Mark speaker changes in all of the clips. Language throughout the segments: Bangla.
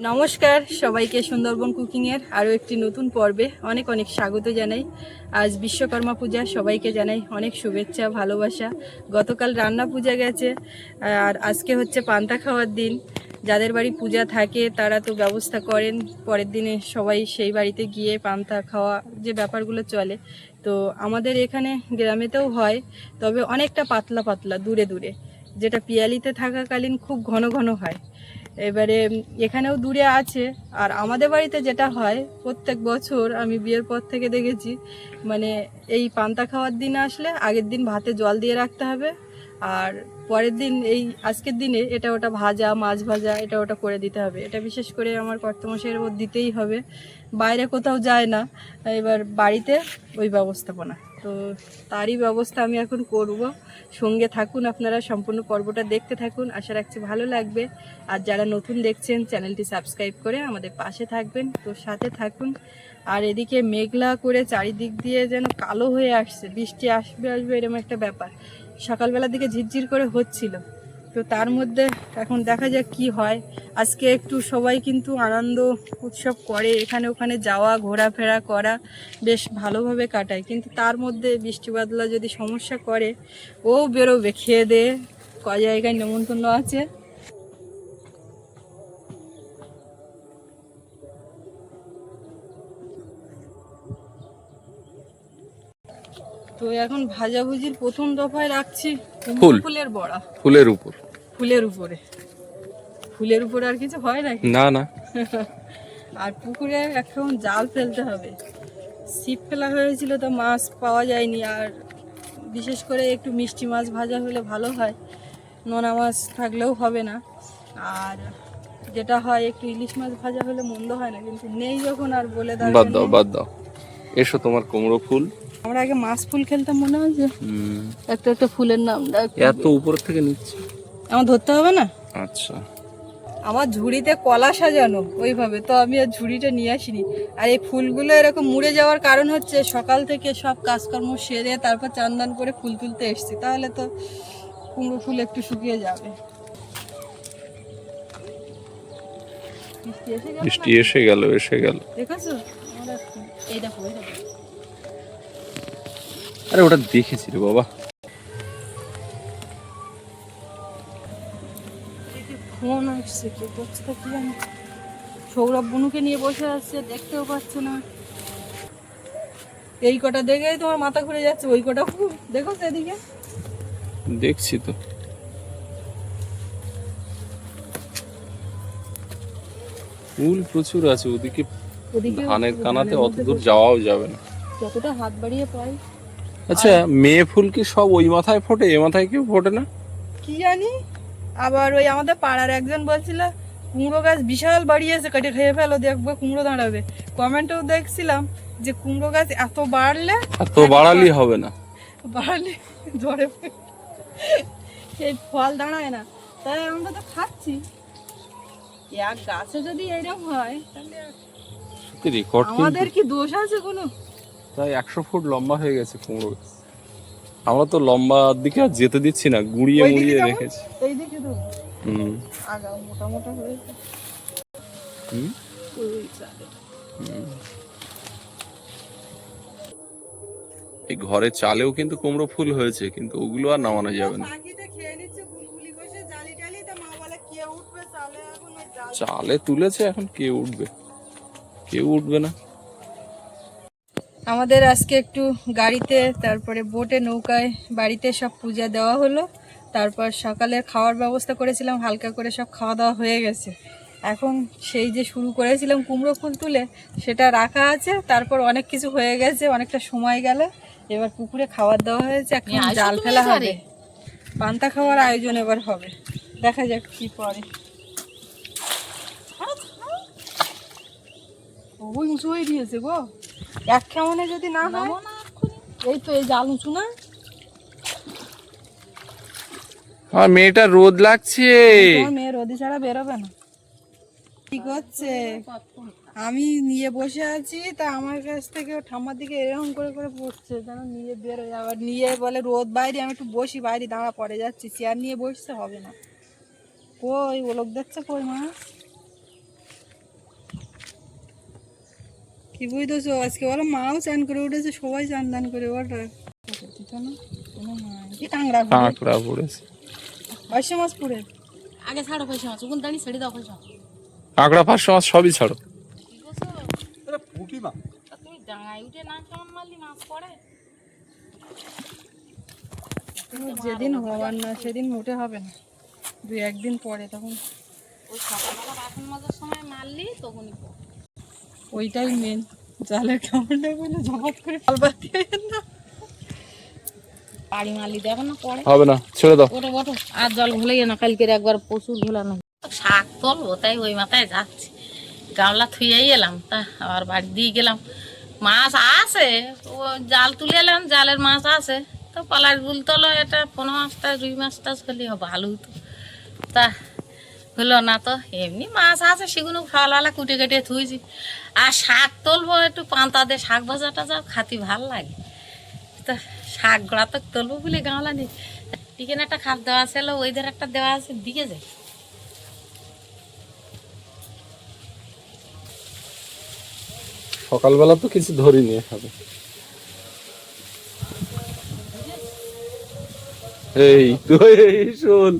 Speaker 1: নমস্কার, সবাইকে সুন্দরবন কুকিংয়ের আরও একটি নতুন পর্বে অনেক অনেক স্বাগত জানাই। আজ বিশ্বকর্মা পূজা, সবাইকে জানাই অনেক শুভেচ্ছা, ভালোবাসা। গতকাল রান্না পূজা গেছে, আর আজকে হচ্ছে পান্তা খাওয়ার দিন। যাদের বাড়ি পূজা থাকে, তারা তো ব্যবস্থা করেন, পরের দিনে সবাই সেই বাড়িতে গিয়ে পান্তা খাওয়া যে ব্যাপারগুলো চলে। তো আমাদের এখানে গ্রামেতেও হয়, তবে অনেকটা পাতলা পাতলা, দূরে দূরে। যেটা পিয়ালিতে থাকাকালীন খুব ঘন ঘন হয়। এবারে এখানেও দূরে আছে। আর আমাদের বাড়িতে যেটা হয়, প্রত্যেক বছর আমি বিয়ের পর থেকে দেখেছি মানে এই পান্তা খাওয়ার দিন আসলে আগের দিন ভাতে জল দিয়ে রাখতে হবে। আর পরের দিন এই আজকের দিনে এটা ওটা ভাজা, মাছ ভাজা, এটা ওটা করে দিতে হবে। এটা বিশেষ করে আমার কর্তমশাইয়ের ওপর দিতেই হবে। বাইরে কোথাও যায় না। এবার বাড়িতে ওই ব্যবস্থাপনা। তো তারই ব্যবস্থা আমি এখন করব। সঙ্গে থাকুন আপনারা, সম্পূর্ণ পর্বটা দেখতে থাকুন। আশা রাখছি ভালো লাগবে। আর যারা নতুন দেখছেন, চ্যানেলটি সাবস্ক্রাইব করে আমাদের পাশে থাকবেন। তো সাথে থাকুন। আর এদিকে মেঘলা করে চারিদিক দিয়ে যেন কালো হয়ে আসছে। বৃষ্টি আসবে আসবে এরকম একটা ব্যাপার। সকালবেলার দিকে ঝিরঝির করে হচ্ছিল। তো তার মধ্যে এখন দেখা যাক কি হয়। আজকে একটু সবাই কিন্তু আনন্দ উৎসব করে এখানে ওখানে যাওয়া ঘোরাফেরা করা বেশ ভালোভাবে কাটায়। কিন্তু তার মধ্যে বৃষ্টি বাদলা যদি সমস্যা করে ও বেরোবে খেয়ে দিয়ে ক জায়গায় নেমন্তন্ন আছে। তো এখন ভাজাভুজির প্রথম দফায় রাখছি ফুলের বড়া।
Speaker 2: ফুলের উপর।
Speaker 1: ফুলের উপরে। ফুলের উপরে আর কিছু হয় নাকি?
Speaker 2: না না।
Speaker 1: আর পুকুরে এখন জাল ফেলতে হবে। ছিপ ফেলা হয়েছিল তো মাছ পাওয়া যায়নি আর বিশেষ করে একটু মিষ্টি মাছ ভাজা হলে ভালো হয়। নোনা মাছ থাকলেও হবে না। আর যেটা হয় একটু ইলিশ মাছ ভাজা হলে মন্দ হয় না কিন্তু নেই যখন আর বলে
Speaker 2: দাও
Speaker 1: বাদ
Speaker 2: দাও বাদ দাও। এসো তোমার কুমড়ো ফুল।
Speaker 1: আমরা আগে মাছ ফুল খেলতাম মনে হয় যে। একটা একটা ফুলের নাম
Speaker 2: এত উপর থেকে নিচ্ছে।
Speaker 1: আমার ধরতে হবে না?
Speaker 2: আচ্ছা।
Speaker 1: আমার ঝুড়িতে কলা সাজানো ওইভাবে। তো আমি আর ঝুড়িটা নিয়ে আসিনি। আর এই ফুলগুলো এরকম মুড়ে যাওয়ার কারণ হচ্ছে সকাল থেকে সব কাজকর্ম সেরে তারপর চান্দান করে ফুল তুলতে এসছি। তাহলে তো কুমড়ো ফুল একটু শুকিয়ে যাবে। বৃষ্টি এসে গেল
Speaker 2: এসে গেল
Speaker 1: দেখেছ? আরে
Speaker 2: ওটা দেখেছি রে বাবা।
Speaker 1: আসছে কে করছে কি জানি। সৌরভ বনুকে নিয়ে বসে আছে দেখতেও পাচ্ছে না। এই কটা দেখেই তোমার মাথা ঘুরে যাচ্ছে ওই কটা ফুল দেখো সেদিকে
Speaker 2: দেখছি তো। ফুল প্রচুর আছে ওদিকে
Speaker 1: ওদিকে
Speaker 2: ধানের কানাতে অত দূর যাওয়াও যাবে না।
Speaker 1: যতটা হাত বাড়িয়ে পাই।
Speaker 2: আচ্ছা মেয়ে ফুল কি সব ওই মাথায় ফোটে এ মাথায় কেউ ফোটে না?
Speaker 1: কি জানি আবার ওই আমাদের পাড়ার একজন বলছিল কুমড়ো গাছ বিশাল বাড়িয়েছে কেটে খেয়ে ফেলো দেখব কুমড়ো দাঁড়াবে। কমেন্টেও দেখছিলাম যে কুমড়ো গাছ এত বাড়লে
Speaker 2: এত বাড়ালি হবে না।
Speaker 1: বাড়লে ঝড়ে সেই ফল দাঁড়ায় না তাই আমরা তো খাচ্ছি। এক গাছে যদি এরকম হয় তাহলে আমাদের কি দোষ আছে কোনো?
Speaker 2: প্রায় একশো ফুট লম্বা হয়ে গেছে কুমড়ো গাছ। আমরা তো লম্বা দিকে আর যেতে দিচ্ছি না গুড়িয়ে মুড়িয়ে রেখেছি।
Speaker 1: এই
Speaker 2: হুম। ঘরে চালেও কিন্তু কুমড়ো ফুল হয়েছে কিন্তু ওগুলো আর নামানো যাবে না।
Speaker 1: চালে
Speaker 2: তুলেছে এখন কে উঠবে? কেউ উঠবে না।
Speaker 1: আমাদের আজকে একটু গাড়িতে তারপরে বোটে নৌকায় বাড়িতে সব পূজা দেওয়া হলো। তারপর সকালে খাওয়ার ব্যবস্থা করেছিলাম হালকা করে সব খাওয়া দাওয়া হয়ে গেছে। এখন সেই যে শুরু করেছিলাম কুমড়ো ফুল তুলে সেটা রাখা আছে তারপর অনেক কিছু হয়ে গেছে অনেকটা সময় গেল। এবার পুকুরে খাবার দেওয়া হয়েছে এখন জাল ফেলা হবে। পান্তা খাওয়ার আয়োজন এবার হবে। দেখা যাক কি পরে। ওই উঁচু হয়ে দিয়েছে গো। এক কেমনে যদি না হয়? এই তো এই জাল উঁচু না
Speaker 2: আর মেয়েটা রোদ লাগছে।
Speaker 1: মেয়ে রোদি ছাড়া বেরোবে না। কি করছে? আমি নিয়ে বসে আছি তা আমার কাছ থেকে ঠাম্মার দিকে এরকম করে করে পড়ছে যেন নিয়ে বেরোয়। আবার নিয়ে বলে রোদ বাইরে আমি একটু বসি বাইরে দাঁড়া পড়ে যাচ্ছি। চেয়ার নিয়ে বসতে হবে না। কই ওলোক দেখছে কই মাছ কি বুঝতেছো? আজকে বলো মাও চান করে উঠেছে সবাই চান দান করে ওটা কাঁকড়া
Speaker 2: কাঁকড়া পড়েছে
Speaker 1: পাঁচশো মাছ পুরে?
Speaker 3: আগে ছাড়ো পয়সা মাছ ওখান দাঁড়িয়ে ছেড়ে দাও পয়সা
Speaker 2: কাঁকড়া পাঁচশো মাছ সবই ছাড়ো।
Speaker 3: তুমি ডাঙায় উঠে না কেমন মারলি মাছ পড়ে?
Speaker 1: যেদিন হওয়ার না সেদিন মোটে হবে না। দুই একদিন পরে তখন।
Speaker 3: ওই সকালবেলা বাসন মাজার সময় মারলি তখনই পড়ে।
Speaker 1: ওইটাই মেন জালের কামড়টা বলে ঝপাত করে পাল বাতি না
Speaker 3: পাড়ি মারলি দেখো না পড়ে
Speaker 2: হবে না ছেড়ে দাও।
Speaker 3: ওটো ওটো আর জল ঘুলে না কালকে একবার প্রচুর ঘোলানো শাক তুলবো তাই ওই মাথায় যাচ্ছি। গামলা থুয়েই এলাম তা আবার বাড়ি দিয়ে গেলাম। মাছ আছে ও জাল তুলে এলাম জালের মাছ আছে। তো পালার গুল তলো এটা পোনো মাছটা রুই মাছটা হলে ভালো হতো তা হলো না তো, এমনি মাছ আছে, সেগুলো খাওয়ালা কুটে কেটে থুইছি। আর শাক তুলবো, একটু পান্তা দিয়ে শাক ভাজাটা টাজা খাতি ভালো লাগে। তা শাক গোড়া তো তুলবো বলে গামলা নেই চিকেন একটা খাপ দেওয়া ছিল ওই ধারে একটা দেওয়া আছে, দিকে যায়
Speaker 2: সকালবেলা তো কিছু ধরিনি হবে এই তুই শোল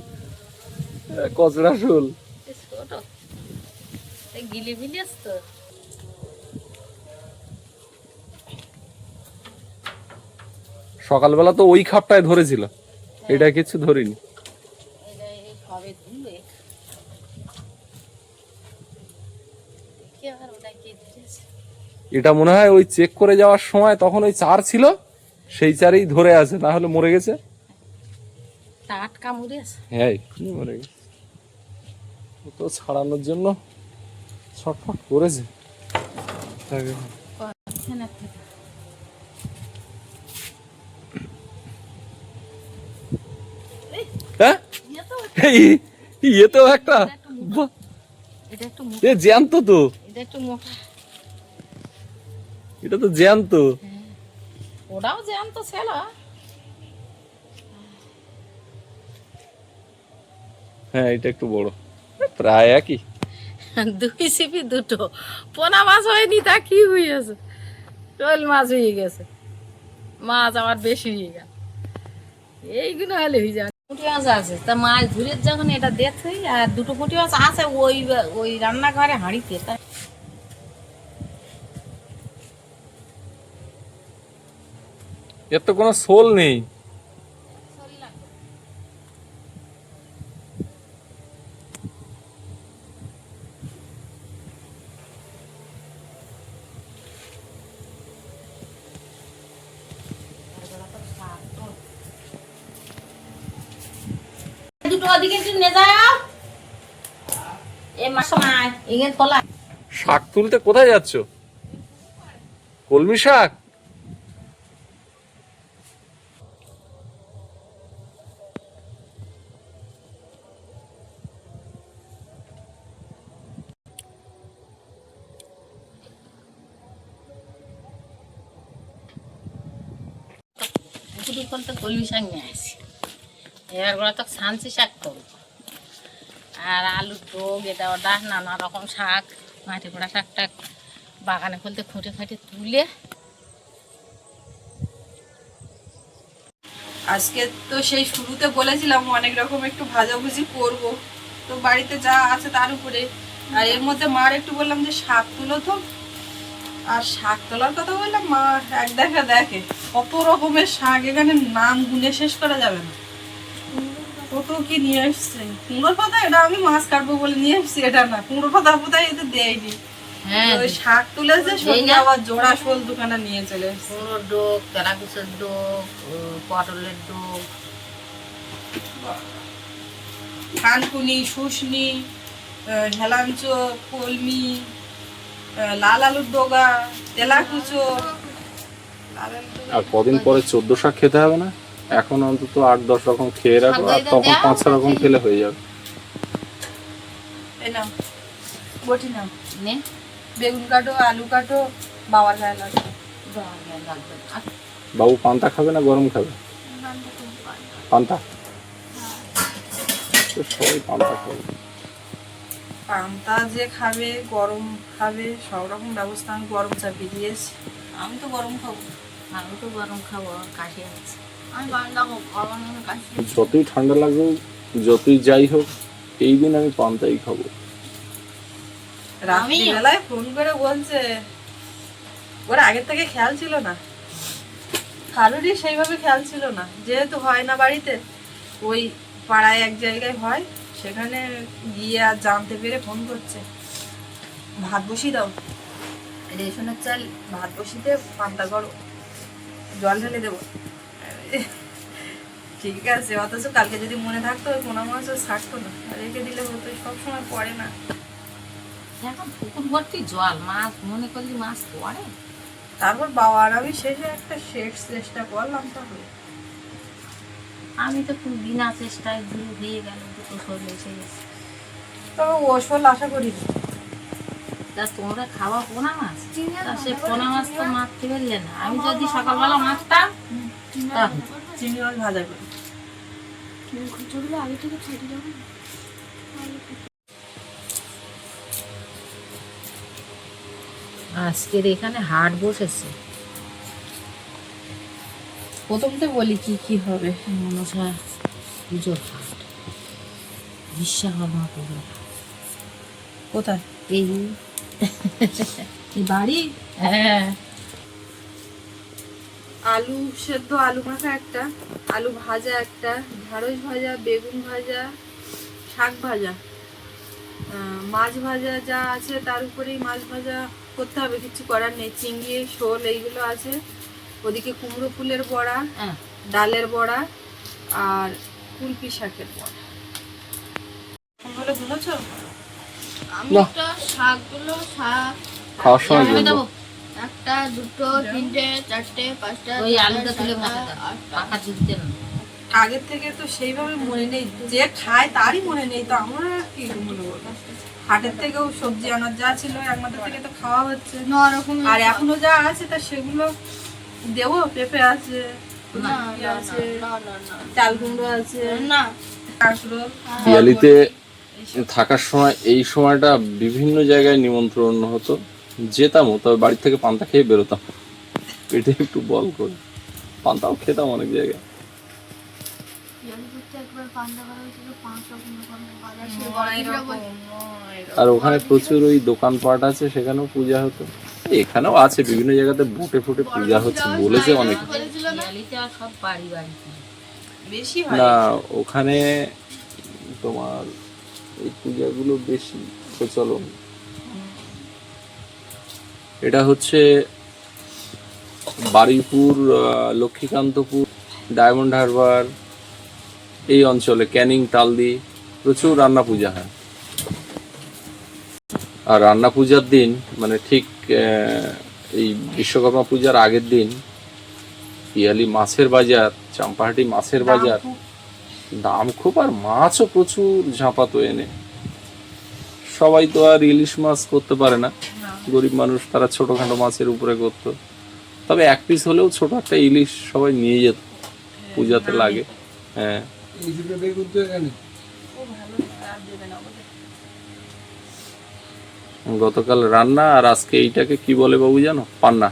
Speaker 2: কচড়া শোল।
Speaker 3: গিলি তো?
Speaker 2: সকালবেলা তো ওই খাপটায় ধরেছিল। এটা কিছু ধরিনি।
Speaker 3: এটা
Speaker 2: মনে হয় ওই চেক করে যাওয়ার সময় তখন ওই চার ছিল সেই চারেই ধরে আছে না হলে মরে গেছে?
Speaker 3: টাটকা মুড়ে আছে।
Speaker 2: হ্যাঁ মরে গেছে। তো ছাড়ানোর জন্য ছটফট করেছে। হ্যাঁ
Speaker 3: ইয়ে তো
Speaker 2: এই তো একটা।
Speaker 3: এটা
Speaker 2: এ জ্যান্ত তো।
Speaker 3: এটা
Speaker 2: এটা তো জ্যান্ত।
Speaker 3: ওটাও জ্যান্ত ছিল।
Speaker 2: হ্যাঁ এটা একটু বড়। প্রায় একই।
Speaker 3: দুই সিপি দুটো। পোনা মাছ হয়নি তা কি হয়েছে শোল মাছ হয়ে গেছে। মাছ আমার বেশি হয়ে গেল। এইগুলো হলে হয়ে যাবে। পুঁটি মাছ আছে তা মাছ ধরে যখন এটা দেখে আর দুটো পুঁটি মাছ আছে ওই ওই রান্নাঘরে হাঁড়িতে। তা
Speaker 2: এর তো কোনো সোল নেই
Speaker 3: দুটো ওদিকে একটু নিয়ে যাও এ মাস তোলা
Speaker 2: শাক তুলতে কোথায় যাচ্ছ? কলমি শাক?
Speaker 3: কলমি শাক নিয়ে আসি। এবার করে তো সানসি শাক করব। আর আলুর ডোগ এটা ওটা নানা রকম শাক, মাটি পোড়া শাক টাক বাগানে ফলতে খুঁটে খাটে তুলে।
Speaker 1: আজকে তো সেই শুরুতে বলেছিলাম অনেক রকম একটু ভাজাভুজি করব। তো বাড়িতে যা আছে তার উপরে। আর এর মধ্যে মার একটু বললাম যে শাক তুলো তো। আর শাক তোলার কথা বললাম, মা এক দেখা দেখে। কত রকমের শাক, এখানে নাম গুনে শেষ করা যাবে না। কত কি নিয়ে এসছে কুমড়োর পাতা? এটা আমি মাছ কাটবো বলে নিয়ে এসছি এটা না। কুমড়োর পাতা কোথায় এতে দেয়নি।
Speaker 3: হ্যাঁ।
Speaker 1: শাক তুলেছে সঙ্গে আবার জোড়া শোল দোকানে নিয়ে চলে এসছে।
Speaker 3: কুমড়োর ডোক তেলাকুচের ডোক পটলের ডোক।
Speaker 1: কানকুনি শুশনি আহ, হেলাঞ্চ কলমি লাল আলুর ডোগা তেলাকুচো।
Speaker 2: আর কদিন পরে চোদ্দ শাক খেতে হবে না? এখন অন্তত আট দশ রকম খেয়ে রাখো আর তখন পাঁচ ছ রকম খেলে হয়ে যাবে।
Speaker 1: বটি নাও।
Speaker 3: নে
Speaker 1: বেগুন কাটো আলু কাটো বাবার গায়ে লাগবে।
Speaker 3: লাগবে
Speaker 2: বাবু পান্তা খাবে না গরম খাবে? পান্তা সবাই পান্তা খাবে।
Speaker 1: পান্তা যে খাবে গরম খাবে সব রকম ব্যবস্থা আমি গরম চাপিয়ে দিয়েছি।
Speaker 3: আমি তো গরম খাব। আমি তো গরম খাব কাশি আছে।
Speaker 2: যতই ঠান্ডা লাগুক যতই যাই হোক এই দিন আমি পান্তাই খাব।
Speaker 1: রাত্রিবেলায় ফোন করে বলছে ওর আগের থেকে খেয়াল ছিল না। কারোরই সেইভাবে খেয়াল ছিল না। যেহেতু হয় না বাড়িতে ওই পাড়ায় এক জায়গায় হয় সেখানে গিয়ে আর জানতে পেরে ফোন করছে। ভাত বসিয়ে দাও। রেশনের চাল ভাত বসিতে পান্তা করো। জল ঢেলে দেবো। ঠিক আছে অথচ কালকে যদি মনে থাকতো ওই পোনা মাছও ছাড়তো না। রেখে দিলে হতো সবসময় পড়ে না।
Speaker 3: এখন পুকুর ভর্তি জল মাছ মনে করলি মাছ পড়ে?
Speaker 1: তারপর বাবা আর আমি শেষে একটা শেষ চেষ্টা করলাম তাহলে।
Speaker 3: আমি তো খুব বিনা চেষ্টায় দিয়ে দিয়ে গেল দুটো শরীর এসে গেছে।
Speaker 1: তবে ওসল আশা করি না।
Speaker 3: তা তোমরা খাওয়া পোনা মাছ? সে পোনা মাছ তো মারতে পারলে না। আমি যদি সকালবেলা মাছটা
Speaker 1: চিংড়ি মাছ ভাজা করি।
Speaker 3: আজকের এখানে হাট বসেছে।
Speaker 1: প্রথমতে বলি কি কি হবে?
Speaker 3: মনসা পুজোর হাট। বিশ্বকর্মা পুজোর হাট।
Speaker 1: কোথায়?
Speaker 3: এই
Speaker 1: বাড়ি?
Speaker 3: হ্যাঁ।
Speaker 1: আলু সেদ্ধ আলু মাখা একটা আলু ভাজা একটা ঢেঁড়স ভাজা বেগুন ভাজা শাক ভাজা। আহ, মাছ ভাজা যা আছে তার উপরেই মাছ ভাজা করতে হবে কিছু করার নেই। চিংড়ি শোল এইগুলো আছে। ওদিকে কুমড়ো ফুলের বড়া
Speaker 3: হ্যাঁ।
Speaker 1: ডালের বড়া আর কুলপি শাকের বড়া। হলো
Speaker 4: আমি শাকগুলো শাক
Speaker 2: খাওয়ার সময়
Speaker 4: একটা দুটো তিনটে চারটে পাঁচটা
Speaker 3: ওই আলুটা তুলে ভাজা পাকা দিতে না
Speaker 1: আগের থেকে তো সেইভাবে মনে নেই। যে খায় তারই মনে নেই। তো আমরা কি মনে হাটের থেকেও সবজি আনার যা ছিল একমাত্র থেকে তো খাওয়া হচ্ছে। আর এখনও যা আছে তা সেগুলো দেবো। পেঁপে আছে চাল কুমড়ো আছে
Speaker 4: না।
Speaker 2: পিয়ালিতে থাকার সময় এই সময়টা বিভিন্ন জায়গায় নিমন্ত্রণ হতো। যেতামও তবে বাড়ির থেকে পান্তা খেয়ে বেরোতাম। পেটে একটু বল করে। পান্তাও খেতাম অনেক জায়গায়। আর ওখানে প্রচুর ওই দোকানপাট আছে সেখানেও পূজা হতো। এখানেও আছে বিভিন্ন জায়গাতে বুটে ফুটে পূজা হচ্ছে বলেছে অনেক।
Speaker 1: হয়।
Speaker 2: না ওখানে তোমার এই পূজাগুলো বেশি প্রচলন। এটা হচ্ছে বারুইপুর লক্ষ্মীকান্তপুর ডায়মন্ড হারবার এই অঞ্চলে ক্যানিং তালদি প্রচুর রান্না পূজা হয়। আর রান্না পূজার দিন মানে ঠিক এই বিশ্বকর্মা পূজার আগের দিন পিয়ালি মাছের বাজার চাম্পাহাটি মাছের বাজার দাম খুব আর মাছও প্রচুর ঝাঁপাতো এনে। সবাই তো আর ইলিশ মাছ করতে পারে না। গরিব মানুষ তারা ছোটোখাটো মাছের উপরে করতো তবে এক পিস হলেও ছোট একটা ইলিশ সবাই নিয়ে যেত পূজাতে লাগে। হ্যাঁ। গতকাল রান্না আর আজকে এইটাকে কি বলে বাবু জানো? পান্না।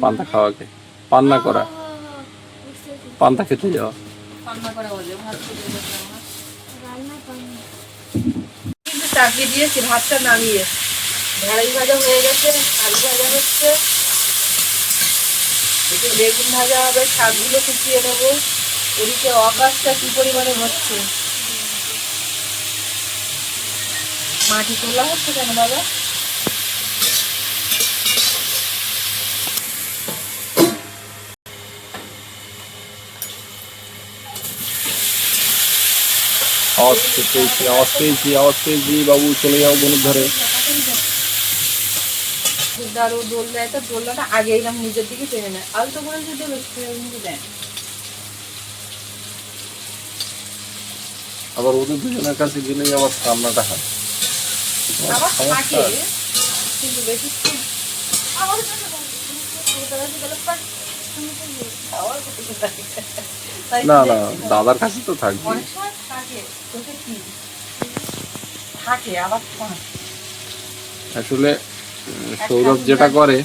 Speaker 2: পান্তা খাওয়াকে। পান্না করা। পান্তা খেতে যাওয়া।
Speaker 1: রান্না করা বলে ভাত খেতে বসলাম না।
Speaker 4: রান্না করি
Speaker 1: কিন্তু চাপিয়ে দিয়েছি ভাতটা নামিয়ে। ঢেঁড়স ভাজা হয়ে গেছে আলু ভাজা হচ্ছে। এদিকে বেগুন ভাজা হবে, শাকগুলো কুচিয়ে নেব। ওদিকে অকাশটা কি পরিমাণে হচ্ছে? মাটি তোলা হচ্ছে কেন বাবা?
Speaker 2: আওয়াজ পেয়েছি আওয়াজ পেয়েছি বাবু, চলে যাও বনুর ধারে।
Speaker 1: দোল দেয় তো দোলনাটা আগে এলাম নিজের দিকে টেনে নেয়। আলতো করে যদি দেয়
Speaker 2: আবার ওদের দুজনের কাছে গেলেই আবার রান্নাটা হয়।
Speaker 1: আবার থাকে কিন্তু বেশি তাই
Speaker 2: না না দাদার কাছে তো থাকবে।
Speaker 1: আবার
Speaker 2: আসলে সৌরভ যেটা করে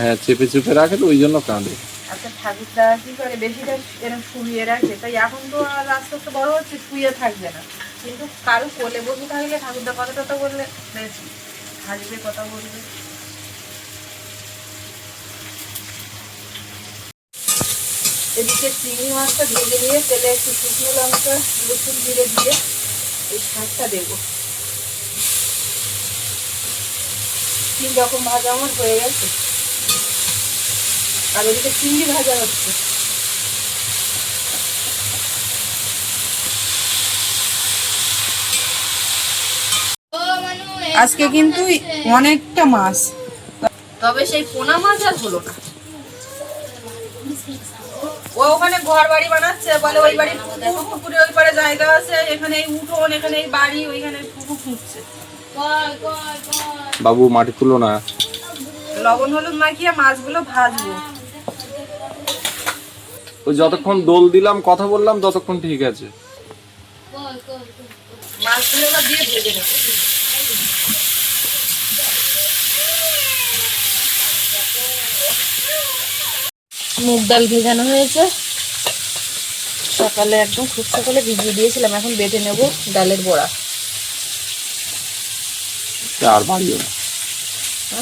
Speaker 2: হ্যাঁ চেপে চেপে রাখে তো ওই জন্য কাঁদে।
Speaker 1: আচ্ছা ঠাকুরটা কি করে? বেশিটা এরকম শুয়ে রাখে। তাই এখন তো আর আস্তে আস্তে বড় হচ্ছে শুয়ে থাকবে না। কিন্তু কারও কোলে বসে থাকলে ঠাকুরদা কথা টথা বললে হাসবে কথা বলবে। এদিকে চিংড়ি মাছটা ভেজে নিয়ে তেলে একটু শুকনো লঙ্কা রসুন জিরে দিয়ে এই শাকটা দেবো। তিন রকম ভাজা আমার হয়ে গেছে। আর ওদিকে চিংড়ি ভাজা হচ্ছে। আজকে কিন্তু অনেকটা মাছ। তবে সেই পোনা মাছ আর হলো না। ও ওখানে ঘর বাড়ি বানাচ্ছে বলে ওই বাড়ি পুকুর পুকুরে ওই পারে জায়গা আছে এখানে এই উঠোন এখানে এই বাড়ি ওইখানে পুকুর খুঁজছে।
Speaker 2: বাবু মাটি তুলো না।
Speaker 1: লবণ হলুদ মাখিয়ে মাছগুলো ভাজবো।
Speaker 2: ওই যতক্ষণ দোল দিলাম কথা বললাম ততক্ষণ ঠিক আছে।
Speaker 1: মাছগুলো দিয়ে ভেজে নেব।
Speaker 3: মুগ ডাল ভেজানো হয়েছে। সকালে একদম খুব সকালে ভিজিয়ে দিয়েছিলাম এখন বেটে নেব ডালের বড়া।
Speaker 2: আর বাড়িও না।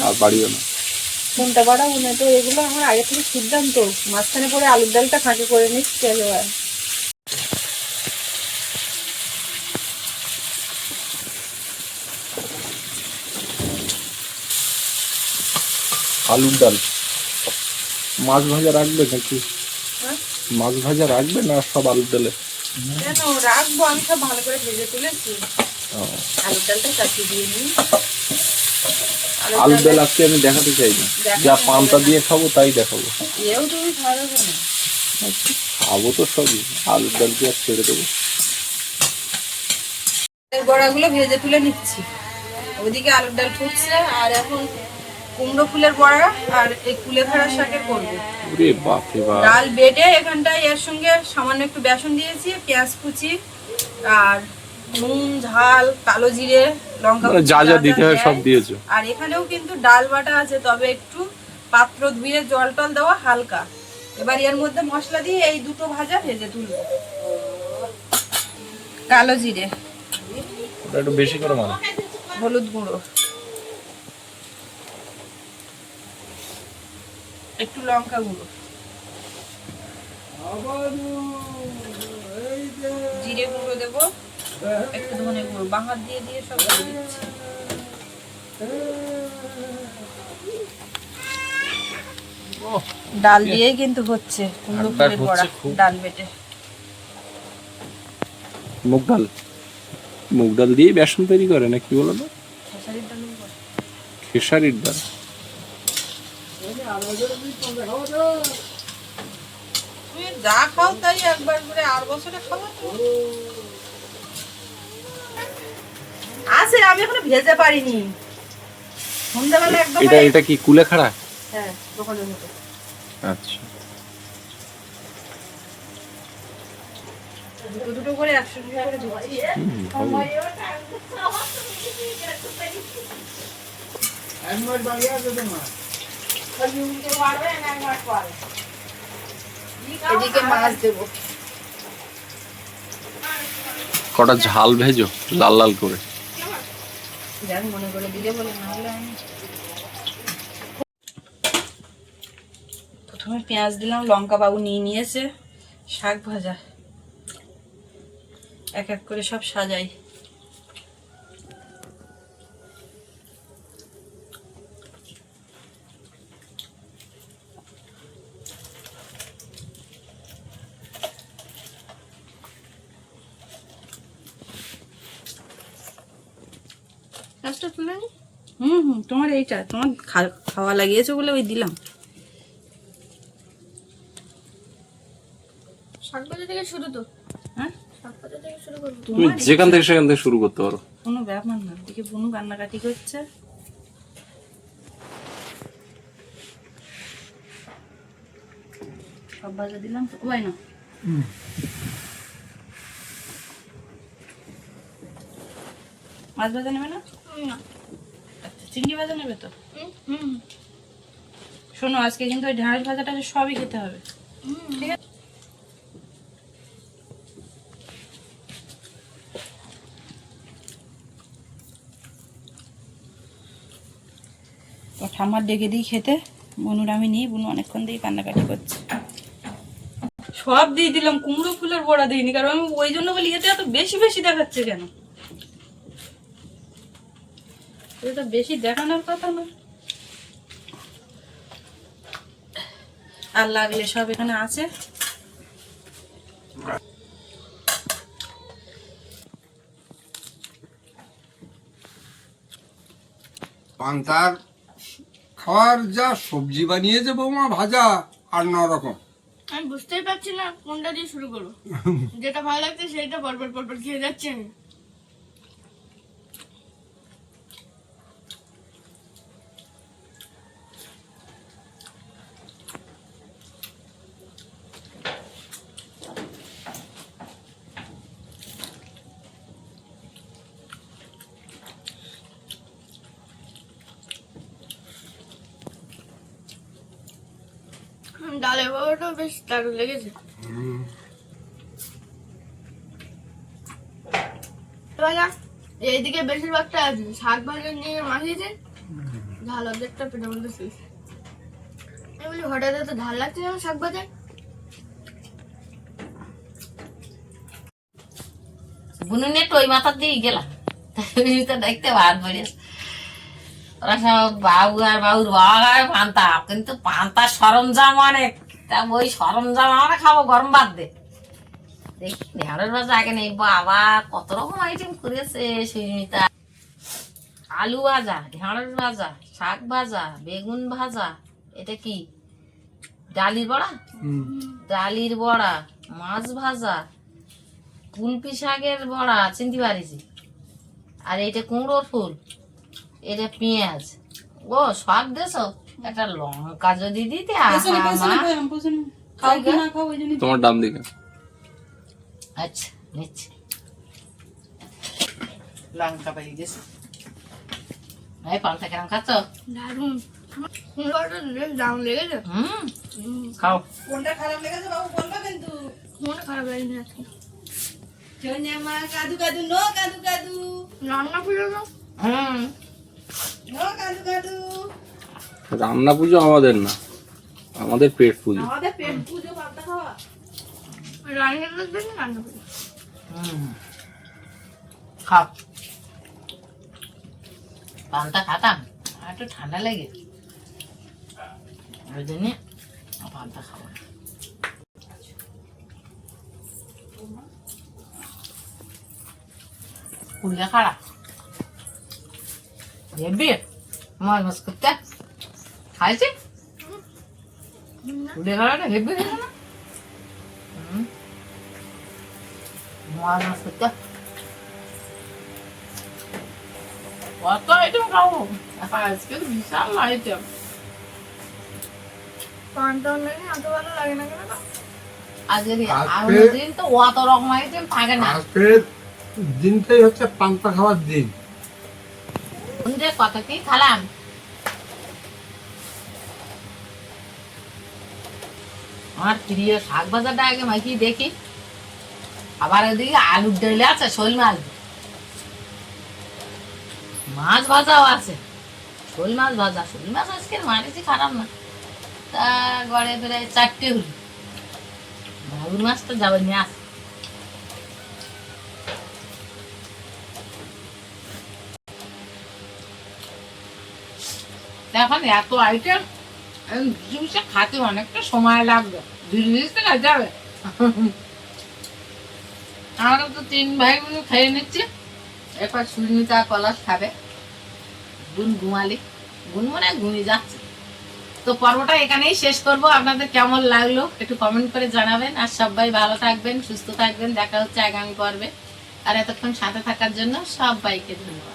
Speaker 2: আর বাড়িও না।
Speaker 1: কোনটা বাড়াবো না তো? এগুলো আমার আগে থেকে সিদ্ধান্ত। মাঝখানে পরে আলুর ডালটা ফাঁকে করে নিচ্ছি এবার
Speaker 2: আলুর ডাল। মাছ ভাজা রাখবে নাকি?
Speaker 1: হ্যাঁ?
Speaker 2: মাছ ভাজা রাখবে না সব আলুর ডালে?
Speaker 1: কেন? রাখব আমি সব ভালো করে ভেজে তুলেছি।
Speaker 2: ও,
Speaker 1: আলুর ডালটা দিয়ে নিই।
Speaker 2: আলুর ডাল আজকে আমি দেখাতে চাই না যা পান্তা দিয়ে খাব তাই দেখাবো।
Speaker 1: এও তুমি ভালো না।
Speaker 2: খাব তো সবই। আলুর ডাল দিয়ে আর ছেড়ে দেবো।
Speaker 1: বড়াগুলো ভেজে তুলে নিচ্ছি। ওদিকে আলুর ডাল ফুটছে আর এখন কুমড়ো ফুলের বড়া আর এই কুলেখাড়া শাকের করব।
Speaker 2: বাপ।
Speaker 1: ডাল বেটে এখানটায় এর সঙ্গে সামান্য একটু বেসন দিয়েছি পেঁয়াজ কুচি আর নুন ঝাল কালো জিরে লঙ্কা
Speaker 2: মানে যা যা দিতে হয় সব দিয়েছ।
Speaker 1: আর এখানেও কিন্তু ডাল বাটা আছে তবে একটু পাত্র ধুয়ে জল টল দেওয়া হালকা। এবার এর মধ্যে মশলা দিয়ে এই দুটো ভাজা ভেজে তুলবো কালো জিরে।
Speaker 2: একটু বেশি করে মানে
Speaker 1: হলুদ গুঁড়ো। একটু লঙ্কা গুঁড়ো। জিরে গুঁড়ো দেবো। একটু ধনে গুঁড়ো বাঙাল দিয়ে দিয়ে সব দিয়ে দিচ্ছি। ডাল দিয়েই কিন্তু হচ্ছে কুমড়ো ফুলের বড়া
Speaker 2: খুব।
Speaker 1: ডাল বেটে।
Speaker 2: মুগ ডাল। মুগ ডাল দিয়ে বেসন তৈরি করে না কি বলো তো?
Speaker 1: খেসারির
Speaker 2: ডাল।
Speaker 1: যা খাও তাই একবার করে আর বছরে খাব তো। আছে আমি এখনও ভেজে পারিনি। সন্ধ্যাবেলা একদম
Speaker 2: এটা এটা কি কুলে খাড়া
Speaker 1: হ্যাঁ দোকানের মতো।
Speaker 2: আচ্ছা।
Speaker 1: দুটো দুটো করে একসঙ্গে করে দিচ্ছি।
Speaker 2: হুম, হবে।
Speaker 1: এদিকে মাছ দেবো।
Speaker 2: কটা ঝাল ভেজো লাল লাল করে।
Speaker 1: যাক মনে করে দিলে বলে, না হলে আমি প্রথমে পেঁয়াজ দিলাম লঙ্কা বাবু নিয়ে নিয়েছে, শাক ভাজা। এক এক করে সব সাজাই।
Speaker 4: গাছটা তুলে
Speaker 1: হুম হুম তোমার এইটা তোমার খাওয়া লাগিয়েছো বলে ওই দিলাম।
Speaker 4: শাক থেকে শুরু তো।
Speaker 1: হ্যাঁ?
Speaker 4: শাক ভাজা থেকে শুরু করব।
Speaker 2: তুমি যেখান থেকে সেখান থেকে শুরু করতে পারো।
Speaker 1: কোনো ব্যাপার না দিকে বুনু কান্নাকাটি করছে। সব ভাজা দিলাম তো ওই না মাছ ভাজা নেবে না? চিংড়ি ভাজা নেবে তো?
Speaker 4: হুম,
Speaker 1: শোনো আজকে কিন্তু ওই ঢেঁড়স ভাজাটা সবই খেতে হবে। ঠিক আছে? তো ঠাম্মার ডেকে দিই খেতে। বনুর আমি নিই বনু অনেকক্ষণ দিয়ে কান্নাকাটি করছে। সব দিয়ে দিলাম কুমড়ো ফুলের বড়া দিইনি কারণ আমি ওই জন্য বলি এতে এত বেশি বেশি দেখাচ্ছে কেন? এটা বেশি দেখানোর কথা না। আর লাগলে সব এখানে আছে।
Speaker 5: পান্তার খাওয়ার যা সবজি বানিয়েছে বৌমা ভাজা আর ন রকম
Speaker 4: আমি বুঝতেই পারছি না কোনটা দিয়ে শুরু করব। যেটা ভালো লাগছে সেটা পরপর পরপর খেয়ে যাচ্ছে আমি ডালের বড়াটাও বেশ দারুণ লেগেছে। এইদিকে বেশিরভাগটা শাক ভাজা নিয়ে মাখিয়েছে। ঝাল অর্ধেকটা পেটে মধ্যে আমি বলি হঠাৎ এত ঝাল লাগছে শাক ভাজা?
Speaker 3: বুনুনে টই মাথার দিয়ে গেলাম। দেখতে ভাত পড়িস ওরা সব বাবু আর বাবুর বাবা পান্তা কিন্তু পান্তার সরঞ্জাম অনেক। তা ওই সরঞ্জাম আমরা খাব গরম ভাত দে। দেখি ঢেঁড়স ভাজা আগে নেই বাবা কত রকম আইটেম করেছে সুমিতা আলু ভাজা ঢেঁড়স ভাজা শাক ভাজা বেগুন ভাজা এটা কি? ডালির বড়া? ডালির বড়া মাছ ভাজা কুলপি শাকের বড়া চিনতে পারিছি আর এটা কুমড়োর ফুল এটা পেঁয়াজ। ও সব দেশ একটা লঙ্কা যদি দিতে
Speaker 2: তোমার ডান দিকে
Speaker 3: আচ্ছা নিচ্ছি।
Speaker 1: লঙ্কা পাই গেছে
Speaker 3: এই পান্তা কেমন খাচ্ছ?
Speaker 4: দারুণ। লেগেছে।
Speaker 3: খাও।
Speaker 1: কোনটা খারাপ লেগেছে বাবু বলবা কিন্তু।
Speaker 4: মনে খারাপ লাগেনি আজকে।
Speaker 1: মা কাদু কাদু নো কাদু কাদু।
Speaker 4: রান্না করে না
Speaker 3: হুম।
Speaker 1: নো কাদু কাদু।
Speaker 2: রান্না পুজো আমাদের না আমাদের পেট পুজো।
Speaker 1: আমাদের পেট পুজো পান্তা খাওয়া।
Speaker 4: রান্না
Speaker 3: পান্তা খাতাম একটু ঠান্ডা লেগে। ওই জন্যে পান্তা খাব। খাড়া করতে। খাইছি খাড়াটা হেবি খেয়েছে না কত আইটেম খাব আজকে বিশাল
Speaker 5: দিনটাই হচ্ছে পান্তা খাওয়ার দিন
Speaker 3: যে কত কি খালাম আমার প্রিয় শাক ভাজাটা আগে মাখি দেখি। আবার ওদিকে আলুর ডালে আছে, শোল মাছ। মাছ ভাজাও আছে। শোল মাছ ভাজা, শোল মাছ আজকে মারিছি খারাপ না। তা গড়ে প্রায় চারটে হলো। ভাগুর মাছটা যাবে নিয়ে আস। এখন এত আইটেম খাতে অনেকটা সময় লাগবে। ধীরে তো তিন ভাই বোন খেয়ে নিচ্ছি। এরপর সুস্মিতা, কলাস খাবে। গুন ঘুমালি। গুন মনে ঘুমিয়ে যাচ্ছে। তো পর্বটা এখানেই শেষ করব। আপনাদের কেমন লাগল একটু কমেন্ট করে জানাবেন। আর সবাই ভালো থাকবেন, সুস্থ থাকবেন। দেখা হচ্ছে আগামী পর্বে। আর এতক্ষণ সাথে থাকার জন্য সবাইকে ধন্যবাদ।